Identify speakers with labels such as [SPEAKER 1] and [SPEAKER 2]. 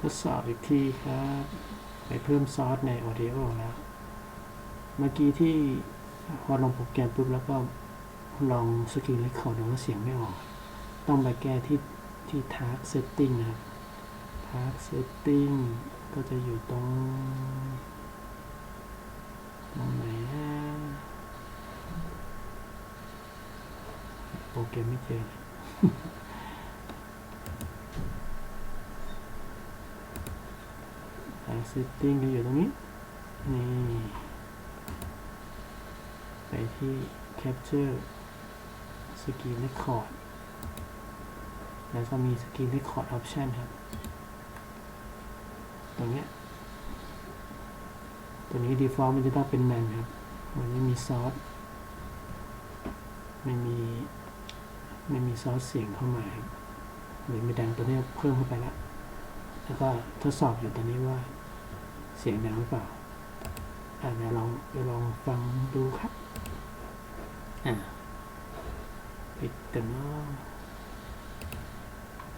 [SPEAKER 1] ทดสอบอีกทีครับ ไปเพิ่มซอสใน Audio แล้ว เมื่อกี้ที่พอลงโปรแกรมปุ๊บแล้วก็ลองสกรีเรคคอร์ดดูว่าเสียงไม่ออก ต้องไปแก้ที่ที่ Task Setting นะครับ Task Setting ก็จะอยู่ตรง ตรงไหนนะโปรแกรมไม่เจอ เลย Task Setting ก็อยู่ตรงนี้ นี่ ไปที่ Capture Screen Record แล้วก็มี Screen Record Option ครับ ตรงเนี้ย ตัวนี้ default มันจะต้องเป็นแมนครับ มันไม่มีซอส ไม่มี ไม่มีซอสเสียงเข้ามาครับเลยไม่ดังตัวนี้เพิ่มเข้าไปแล้วแล้วก็ทดสอบอยู่ตอนนี้ว่า เสียงดังหรือเปล่าอ่าเดี๋ยวลองเดี๋ยวลองฟังดูครับ อ่าปิดกันเนาะ